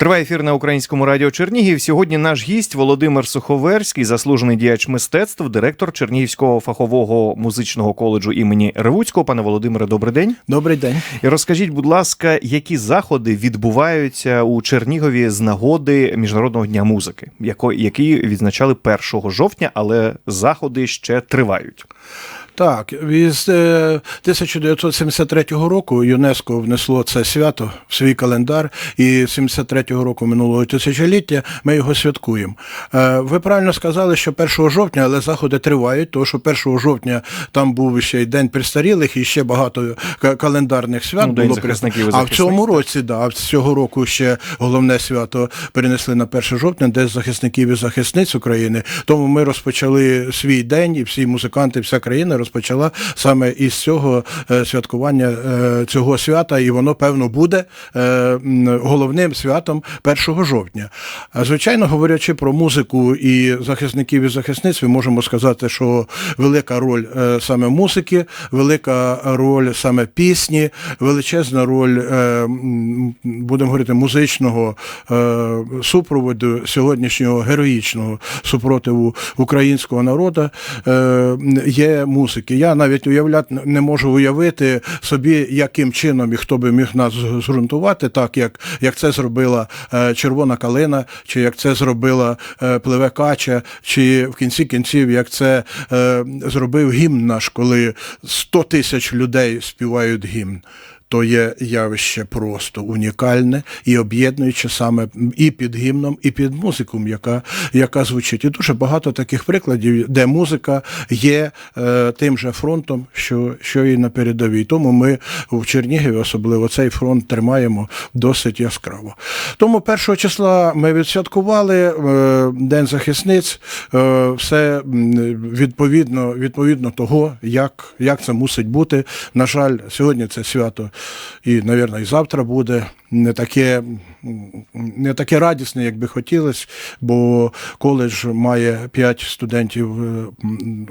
Триває ефір на українському радіо Чернігів. Сьогодні наш гість Володимир Суховерський, заслужений діяч мистецтв, директор Чернігівського фахового музичного коледжу імені Ревуцького. Пане Володимире, добрий день. Добрий день. І розкажіть, будь ласка, які заходи відбуваються у Чернігові з нагоди Міжнародного дня музики, який відзначали 1 жовтня, але заходи ще тривають. Так, е, 1973 року ЮНЕСКО внесло це свято в свій календар, і 73-го року минулого тисячоліття ми його святкуємо. Е, Ви правильно сказали, що 1 жовтня, але заходи тривають, тому що 1 жовтня там був ще й День престарілих і ще багато календарних свят Ну, було. захисників а в цьому році, да, а цього року ще головне свято перенесли на 1 жовтня, День захисників і захисниць України. Тому ми розпочали свій день, і всі музиканти, вся країна розпочала саме із цього е, святкування е, цього свята, і воно певно буде е, головним святом 1 жовтня. Звичайно, говорячи про музику і захисників і захисниць, ми можемо сказати, що велика роль саме музики, велика роль саме пісні, величезна роль, будемо говорити, музичного супроводу сьогоднішнього героїчного супротиву українського народу є музики. Я навіть уявляти не можу уявити собі, яким чином і хто би міг нас зґрунтувати, так як, як це зробила е, Червона калина, чи як це зробила е, Пливе Кача, чи в кінці кінців, як це е, зробив гімн наш, коли 100 тисяч людей співають гімн. То є явище просто унікальне і об'єднуюче саме і під гімном, і під музику, яка, яка звучить. І дуже багато таких прикладів, де музика є е, тим же фронтом, що, що і на передовій. Тому ми в Чернігові особливо цей фронт тримаємо досить яскраво. Тому 1 числа ми відсвяткували е, День захисниць, е, все відповідно, відповідно того, як, як це мусить бути. На жаль, сьогодні це свято і, мабуть, і завтра буде не таке, не таке радісне, як би хотілося, бо коледж має 5 студентів е, м,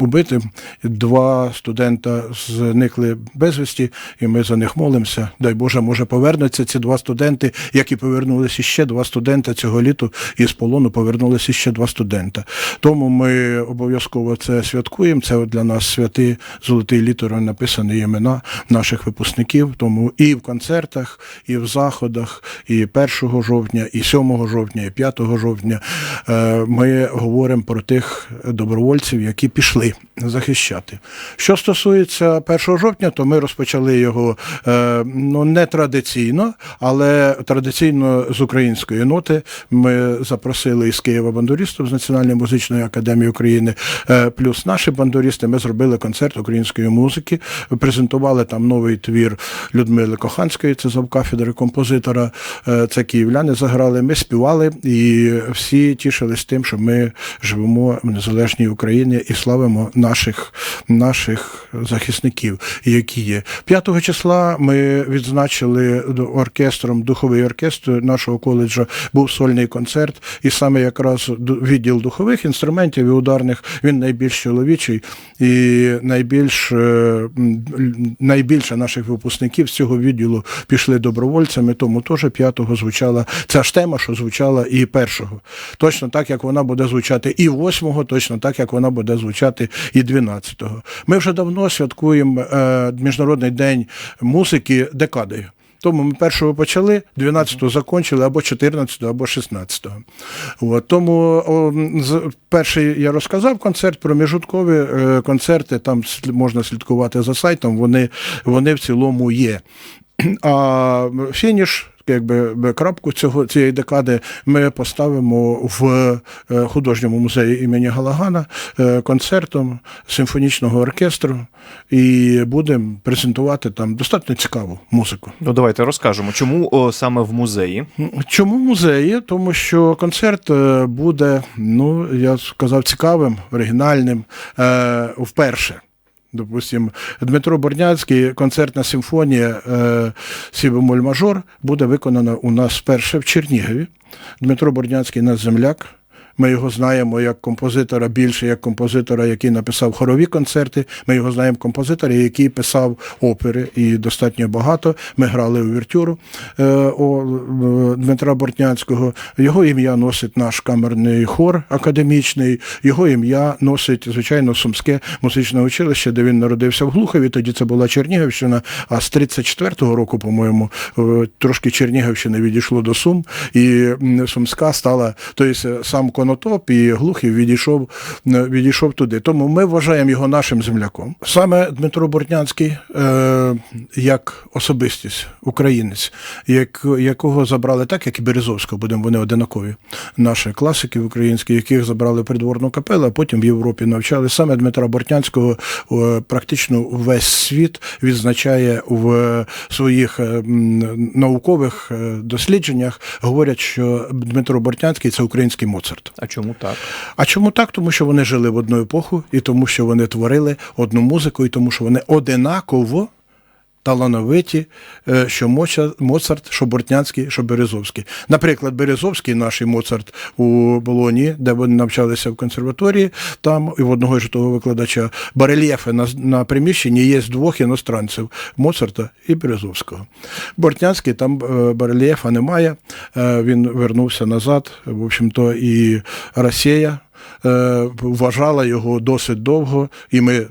убити, два студента зникли безвісті, і ми за них молимося. Дай Боже, може повернуться ці два студенти, як і повернулися ще два студента цього літу із полону повернулися ще два студента. Тому ми обов'язково це святкуємо. Це для нас святи золотий літерою написані імена наших випускників. Тому і в концертах, і в заходах, і 1 жовтня, і 7 жовтня, і 5 жовтня е, ми говоримо про тих добровольців, які пішли захищати. Що стосується 1 жовтня, то ми розпочали його е, ну не традиційно, але традиційно з української ноти. Ми запросили із Києва бандуристів з Національної музичної академії України, е, плюс наші бандуристи. Ми зробили концерт української музики, презентували там новий твір Людмили Коханської, це завкафедри композитора. Е, Це київляни заграли. Ми співали і всі тішились тим, що ми живемо в незалежній Україні і славимо наших, наших захисників, які є. 5 числа ми відзначили оркестром, духовий оркестр нашого коледжу був сольний концерт, і саме якраз відділ духових інструментів і ударних він найбільш чоловічий і найбільш е, найбільше наших випускників з цього відділу пішли добровольцями. Тому теж 5-го звучала ця ж тема, що звучала і першого. Точно так, як вона буде звучати і 8-го, точно так, як вона буде звучати і 12-го. Ми вже давно святкуємо е, Міжнародний день музики декадою. Тому ми першого почали, 12-го закончили, або 14-го, або 16-го. От, тому о, перший я розказав концерт, проміжуткові е, концерти, там можна слідкувати за сайтом, вони, вони в цілому є. А фініш, якби крапку цього цієї декади, ми поставимо в е, художньому музеї імені Галагана е, концертом симфонічного оркестру і будемо презентувати там достатньо цікаву музику. Ну давайте розкажемо, чому о, саме в музеї. Чому музеї? Тому що концерт е, буде, ну я сказав, цікавим, оригінальним е, вперше. Допустим, Дмитро Борняцький, концертна симфонія е, Сібемоль Мажор буде виконана у нас вперше в Чернігові. Дмитро Борняцький наш земляк. Ми його знаємо як композитора більше, як композитора, який написав хорові концерти. Ми його знаємо композитора, який писав опери і достатньо багато. Ми грали у віртюру е, е, Дмитра Бортнянського. Його ім'я носить наш камерний хор академічний. Його ім'я носить, звичайно, Сумське музичне училище, де він народився в Глухові. Тоді це була Чернігівщина. А з 34-го року, по-моєму, е, трошки Чернігівщини відійшло до Сум, і Сумська стала, тобто сам Конотоп і Глухів відійшов, е, відійшов туди. Тому ми вважаємо його нашим земляком. Саме Дмитро Бортнянський, е, як особистість, українець, як, якого забрали так, як і Березовського, будемо вони одинакові. Наші класики українські, яких забрали придворну капелу, а потім в Європі навчали. Саме Дмитра Бортнянського е, практично весь світ відзначає в своїх е, наукових е, дослідженнях. Говорять, що Дмитро Бортнянський це український Моцарт. А чому так? А чому так? Тому що вони жили в одну епоху, і тому, що вони творили одну музику, і тому, що вони одинаково талановиті, е, що Моцарт, що Бортнянський, що Березовський. Наприклад, Березовський, наш і Моцарт у Болоні, де вони навчалися в консерваторії, там і в одного ж того викладача барельєфи на, на приміщенні є з двох іностранців Моцарта і Березовського. Бортнянський там е, барельєфа немає. Е, Він вернувся назад. В общем-то, і Росія вважала його досить довго, і ми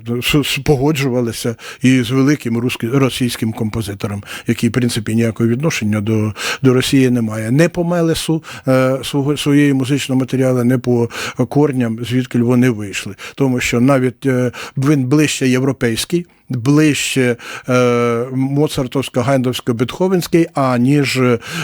погоджувалися і з великим російським композитором, який, в принципі, ніякого відношення до, до Росії не має. Не по мелесу е, свого, своєї музичного матеріалу, не по корням, звідки вони вийшли. Тому що навіть е, він ближче європейський, ближче е, моцартовсько-гайдовсько-бетховенський, аніж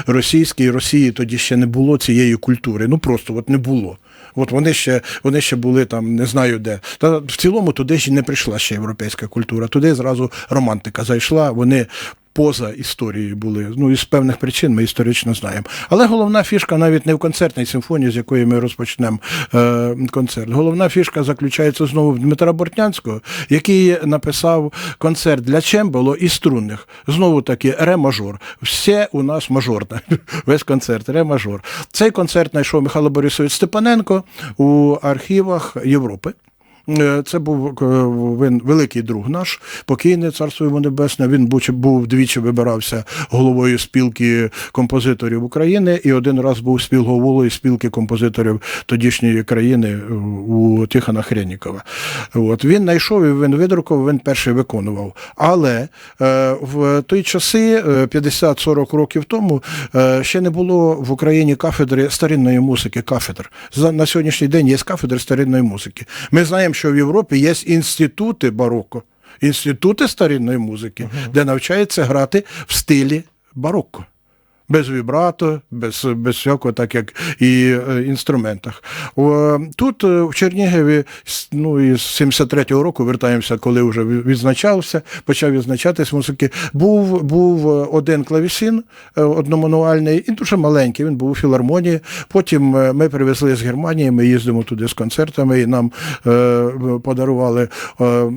російський. Росії тоді ще не було цієї культури. Ну просто от не було. От вони ще, вони ще були там, не знаю де. Та в цілому туди ж не прийшла ще європейська культура. Туди зразу романтика зайшла. Вони поза історією були. Ну, із певних причин ми історично знаємо. Але головна фішка навіть не в концертній симфонії, з якої ми розпочнемо е, концерт. Головна фішка заключається знову в Дмитра Бортнянського, який написав концерт для чембало і струнних. Знову таки ре-мажор. Все у нас мажорне. Весь концерт ре-мажор. Цей концерт знайшов Михайло Борисович Степаненко у архівах Європи. Е, Це був е, він великий друг наш, покійний царство йому небесне. Він був, двічі вибирався головою спілки композиторів України і один раз був співголовою спілки композиторів тодішньої країни е, у Тихона Хренікова. От він знайшов і він видрукував, він перший виконував. Але в той часи, е, 50-40 років тому, ще не було в Україні кафедри старинної музики. Кафедр на сьогоднішній день є кафедри старинної музики. Ми знаємо, що в Європі є інститути бароко, інститути старинної музики, де навчаються грати в стилі барокко. Без вібрато, без, без всякого, так як і е, інструментах. Тут е, в Чернігові ну, із 73-го року вертаємося, коли вже відзначався, почав відзначатись музики. Був, був е, один клавісин одномануальний, і дуже маленький. Він був у філармонії. Потім ми привезли з Германії, ми їздимо туди з концертами, і нам е, подарували е,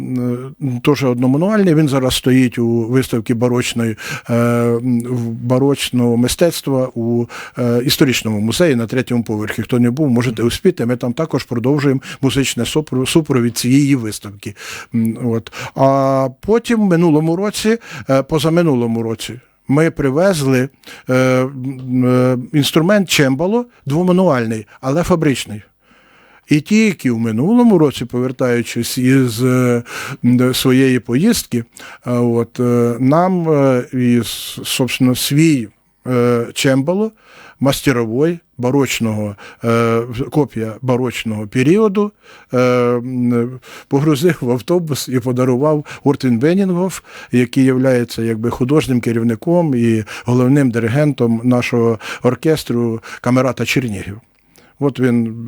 теж одномануальний. Він зараз стоїть у виставці барочної е, в барочного мистецтва у е, історичному музеї на третьому поверхі. Хто не був, можете успіти. Ми там також продовжуємо музичне супровід цієї виставки. От. А потім в минулому році, е, позаминулому році. Ми привезли е, е, інструмент чембало двомануальний, але фабричний. І тільки в минулому році, повертаючись із е, своєї поїздки, е, от, е, нам е, із, собственно, свій чембало мастеровой барочного, е, копія барочного періоду е, погрузив в автобус і подарував Уртвін Венінгов, який є якби художнім керівником і головним диригентом нашого оркестру Камерата Чернігів. От він,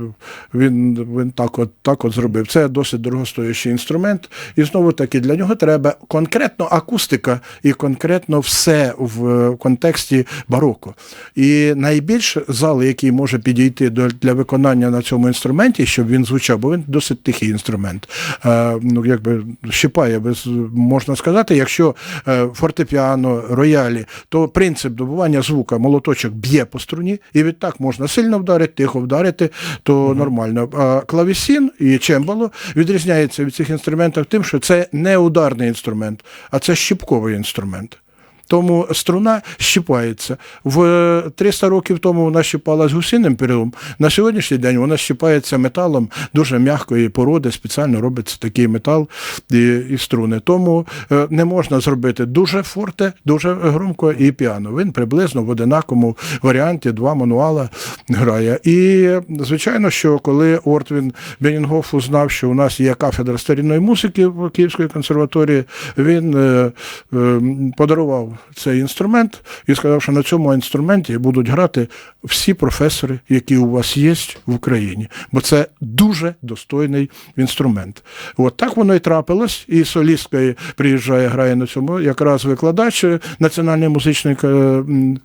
він, він так, от, так от зробив. Це досить дорогостоящий інструмент. І знову таки для нього треба конкретно акустика і конкретно все в контексті бароко. І найбільш зал, який може підійти для виконання на цьому інструменті, щоб він звучав, бо він досить тихий інструмент. Е, ну, якби щипає, можна сказати, якщо е, фортепіано, роялі, то принцип добування звука молоточок б'є по струні, і відтак можна сильно вдарити, тихо вдарити. Ударити, то нормально. А клавісін і чембало відрізняється від цих інструментів тим, що це не ударний інструмент, а це щіпковий інструмент. Тому струна щіпається. В 300 років тому вона щіпалась гусиним перилом. На сьогоднішній день вона щіпається металом дуже м'якої породи, спеціально робиться такий метал і, і струни. Тому е, не можна зробити дуже форте, дуже громко і піано. Він приблизно в одинаковому варіанті два мануала грає. І звичайно, що коли Ортвін Бенінгоф узнав, що у нас є кафедра старінної музики в Київської консерваторії, він е, е, цей інструмент і сказав, що на цьому інструменті будуть грати всі професори, які у вас є в Україні, бо це дуже достойний інструмент. От так воно і трапилось. І солістка приїжджає, грає на цьому, якраз викладач Національної музичної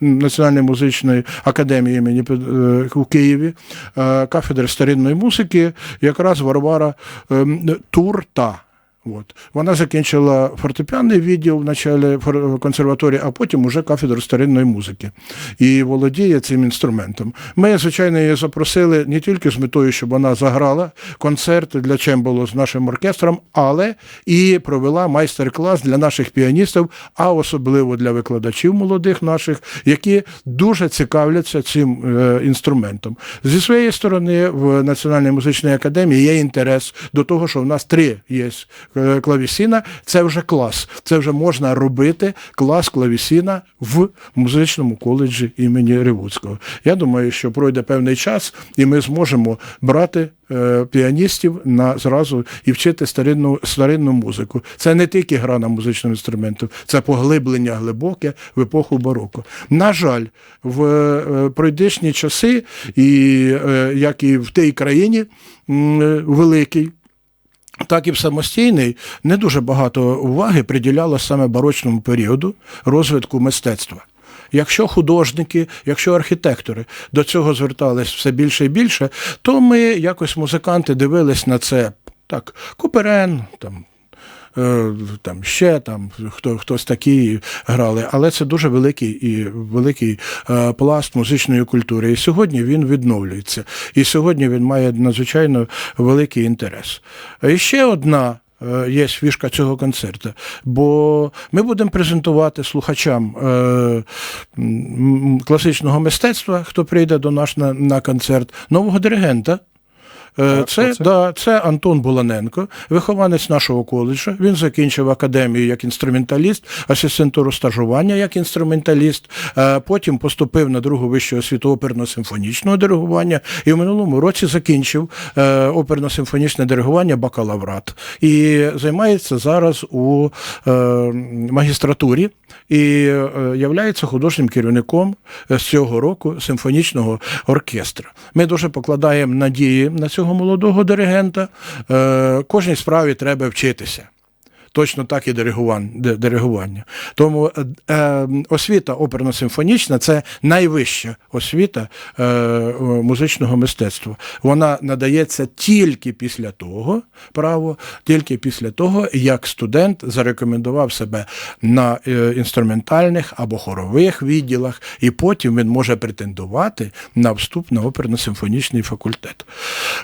Національної музичної академії імені е, у Києві, е, кафедри старинної музики, якраз Варвара ем, Турта. От. Вона закінчила фортепіанний відділ в началі консерваторії, а потім уже кафедру старинної музики. І володіє цим інструментом. Ми, звичайно, її запросили не тільки з метою, щоб вона заграла концерт для чемболу з нашим оркестром, але і провела майстер-клас для наших піаністів, а особливо для викладачів молодих наших, які дуже цікавляться цим е, інструментом. Зі своєї сторони, в Національній музичній академії є інтерес до того, що в нас три є е, клавісіна. Це вже клас. Це вже можна робити клас клавісіна в музичному коледжі імені Ревуцького. Я думаю, що пройде певний час, і ми зможемо брати е, піаністів на зразу і вчити старинну, старинну музику. Це не тільки гра на музичному інструменту, це поглиблення глибоке в епоху бароко. На жаль, в е, пройдешні часи, і е, як і в тій країні е, великій, так і в самостійний не дуже багато уваги приділяло саме барочному періоду розвитку мистецтва. Якщо художники, якщо архітектори до цього звертались все більше і більше, то ми якось музиканти дивились на це так, Куперен, там. Е, Там ще там хто хтось такі грали, але це дуже великий і великий е, пласт музичної культури. І сьогодні він відновлюється. І сьогодні він має надзвичайно великий інтерес. І ще одна е, є фішка цього концерту, бо ми будемо презентувати слухачам класичного мистецтва, хто прийде до нас на, на концерт, нового диригента. Е, Це, да, це Антон Буланенко, вихованець нашого коледжу. Він закінчив академію як інструменталіст, асистентуру стажування як інструменталіст. Е, Потім поступив на другу вищу освіту оперно-симфонічного диригування і в минулому році закінчив е, оперно-симфонічне диригування бакалаврат. І займається зараз у магістратурі і являється художнім керівником з цього року симфонічного оркестра. Ми дуже покладаємо надії на цього молодого диригента. Е, Кожній справі треба вчитися. Точно так і диригування. Тому е, е, освіта оперно-симфонічна це найвища освіта е, музичного мистецтва. Вона надається тільки після того, право, тільки після того, як студент зарекомендував себе на інструментальних або хорових відділах, і потім він може претендувати на вступ на оперно-симфонічний факультет.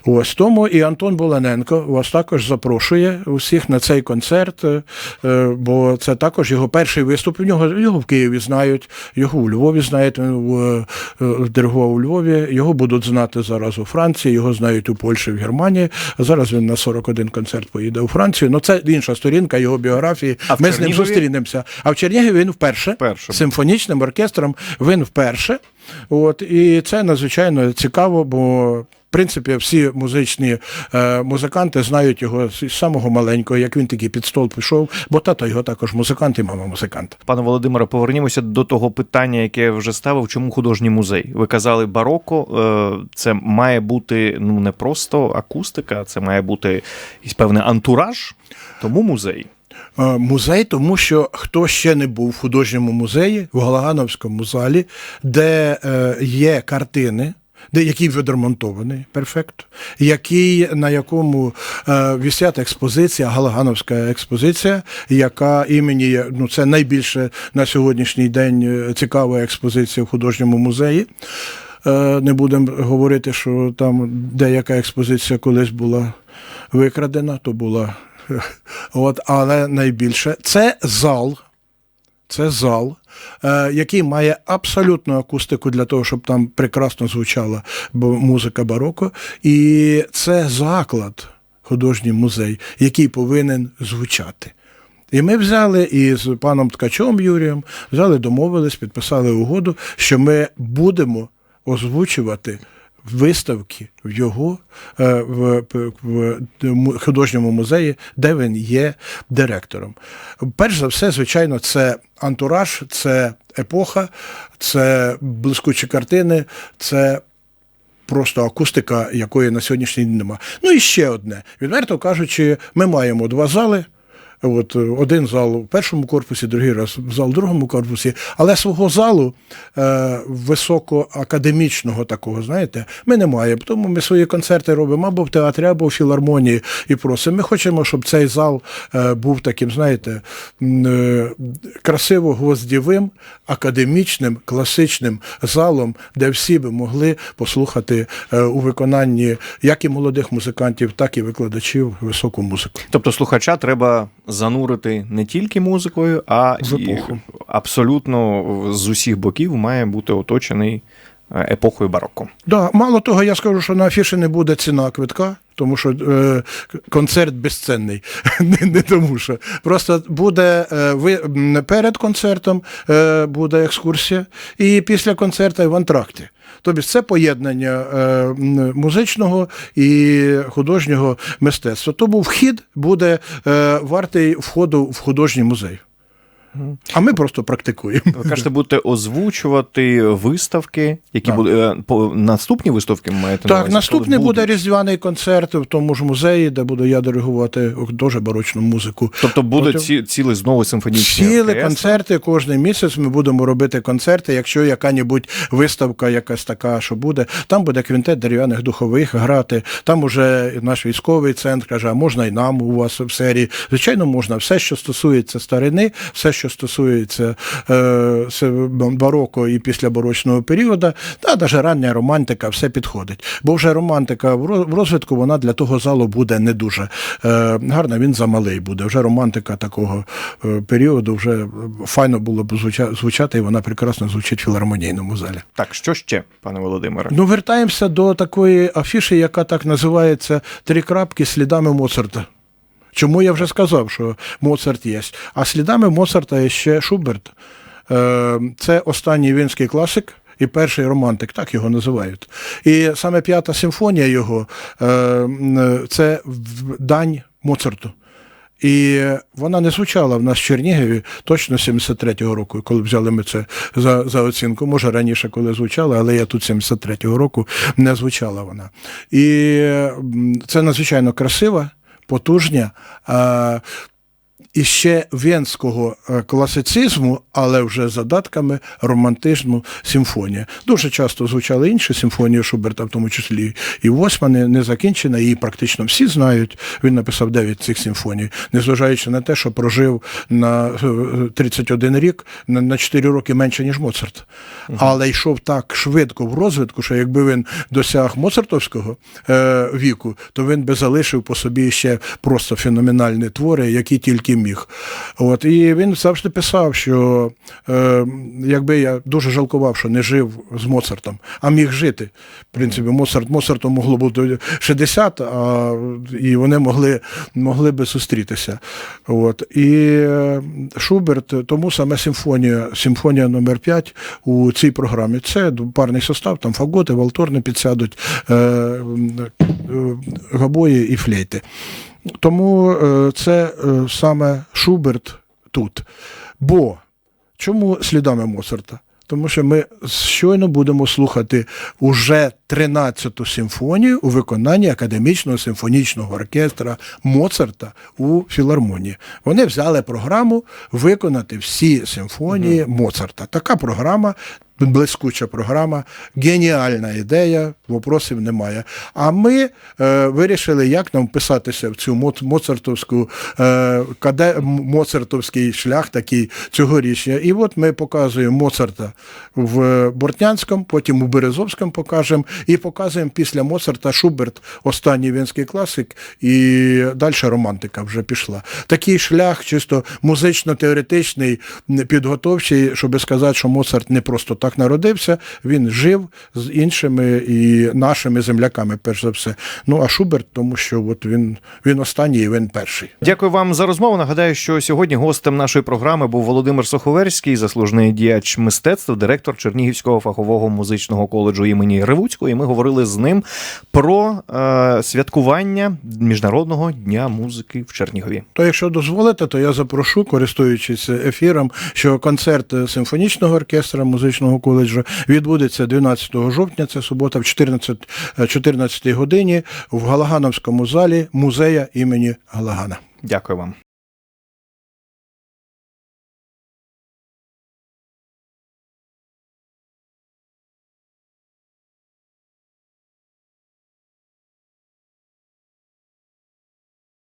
Ось тому і Антон Буланенко вас також запрошує усіх на цей концерт, е, е, бо це також його перший виступ. У нього його в Києві знають, його у Львові знають, він в, е, диригував у Львові. Його будуть знати зараз у Франції, його знають у Польщі, в Германії. Зараз він на 41 концерт поїде у Францію. Ну це інша сторінка його біографії. А Ми з ним зустрінемося. А в Чернігові він вперше Вперше. симфонічним оркестром. Він вперше. От, і це надзвичайно цікаво, бо принципі всі музичні е, музиканти знають його з самого маленького, як він такий під стол пішов, бо тато його також музикант і мама музикант. Пане Володимире, повернімося до того питання, яке я вже ставив. Чому художній музей? Ви казали бароко. е, Це має бути ну не просто акустика, це має бути якийсь певний антураж. Тому музей. Е, Музей, тому що хто ще не був в художньому музеї в Галагановському залі, де є картини. Де який відремонтований, перфект, який на якому е, висять експозиція, Галагановська експозиція, яка імені ну це найбільше на сьогоднішній день е, цікава експозиція в художньому музеї. Е, Не будемо говорити, що там деяка експозиція колись була викрадена, то була. От, але найбільше це зал. Це зал, е, який має абсолютну акустику для того, щоб там прекрасно звучала музика бароко. І це заклад, художній музей, який повинен звучати. І ми взяли із паном Ткачом Юрієм, взяли, домовились, підписали угоду, що ми будемо озвучувати виставки в його е, в, в, художньому музеї, де він є директором. Перш за все, звичайно, це антураж, це епоха, це блискучі картини, це просто акустика, якої на сьогоднішній день нема. Ну і ще одне. Відверто кажучи, ми маємо два зали. От е, один зал у першому корпусі, другий раз зал у другому корпусі, але свого залу е, високоакадемічного такого, знаєте, ми не маємо. Тому ми свої концерти робимо або в театрі, або в філармонії і просимо. Ми хочемо, щоб цей зал е, був таким, знаєте, е, красиво гвоздєвим, академічним, класичним залом, де всі би могли послухати е, у виконанні як і молодих музикантів, так і викладачів високу музику. Тобто слухача треба занурити не тільки музикою, а В і абсолютно з усіх боків має бути оточений е, епохою бароко. Да, мало того, я скажу, що на афіші не буде ціна квитка. Тому що е, концерт безцінний. не, не тому що. Просто буде е, ви, перед концертом е, буде екскурсія, і після концерту в антракті. Тобто це поєднання е, музичного і художнього мистецтва. Тому вхід буде е, вартий входу в художній музей. А ми просто практикуємо. Ви кажете, будете озвучувати виставки, які Так. будуть е, по наступні виставки ви маєте Так, увазі? наступний буде різдвяний концерт в тому ж музеї, де буду я диригувати дуже барочну музику. Тобто буде Потім- ці, цілий знову симфонічний Цілі оркестр. концерти кожен місяць ми будемо робити концерти. Якщо яка-небудь виставка, якась така, що буде, там буде квінтет дерев'яних духових грати. Там уже наш військовий центр каже, а можна і нам у вас в серії. Звичайно, можна. Все, що стосується старини, все, що стосується е, бароко і післябарочного періоду, та навіть рання романтика, все підходить. Бо вже романтика в роз- розвитку вона для того залу буде не дуже е, гарна. Він замалий буде. Вже романтика такого е, періоду вже файно було б звуча- звучати, і вона прекрасно звучить в філармонійному залі. Так, що ще, пане Володимире? Ну, вертаємося до такої афіші, яка так називається Три крапки слідами Моцарта. Чому я вже сказав, що Моцарт є. А слідами Моцарта є ще Шуберт. Е, Це останній вінський класик. І перший романтик, так його називають. І саме п'ята симфонія його е, це дань Моцарту. І вона не звучала в нас в Чернігові точно 73-го року, коли взяли ми це за, за оцінку. Може раніше, коли звучала, але я тут 73-го року не звучала вона. І це надзвичайно красива, потужня. А, і ще венського е, класицизму, але вже задатками романтизму симфонія. Дуже часто звучали інші симфонії Шуберта, в тому числі і восьма не, не закінчена, її практично всі знають. Він написав 9 цих симфоній, незважаючи на те, що прожив на е, 31 рік, на, на 4 роки менше, ніж Моцарт. Але йшов так швидко в розвитку, що якби він досяг моцартовського е, віку, то він би залишив по собі ще просто феноменальні твори, які тільки міг. От, і він завжди писав, що е, якби я дуже жалкував, що не жив з Моцартом, а міг жити. В принципі, Моцарт, Моцарту могло бути 60, а, і вони могли, могли би зустрітися. От. І е, Шуберт, тому саме симфонія, симфонія номер 5 у цій програмі. Це парний состав, там фаготи, валторни підсядуть, е, е, габої і флейти. Тому е, це е, саме Шуберт тут. Бо чому слідами Моцарта? Тому що ми щойно будемо слухати уже 13-ту симфонію у виконанні академічного симфонічного оркестра Моцарта у філармонії. Вони взяли програму виконати всі симфонії Моцарта. Така програма блискуча програма, геніальна ідея, вопросів немає. А ми е, вирішили, як нам вписатися в цю моцартовську е, каде, моцартовський шлях такий цьогорічня. І от ми показуємо Моцарта в Бортнянському, потім у Березовському покажемо, і показуємо після Моцарта Шуберт, останній венський класик, і далі романтика вже пішла. Такий шлях, чисто музично-теоретичний, підготовчий, щоб сказати, що Моцарт не просто так народився, він жив з іншими і нашими земляками, перш за все. Ну а Шуберт, тому що от він, він останній і він перший. Дякую вам за розмову. Нагадаю, що сьогодні гостем нашої програми був Володимир Соховерський, заслужений діяч мистецтв, директор Чернігівського фахового музичного коледжу імені Ревуцького. І ми говорили з ним про е, святкування Міжнародного дня музики в Чернігові. То, якщо дозволите, то я запрошу, користуючись ефіром, що концерт симфонічного оркестра музичного коледжу відбудеться 12 жовтня, це субота, в 14, 14 годині в Галагановському залі музея імені Галагана. Дякую вам.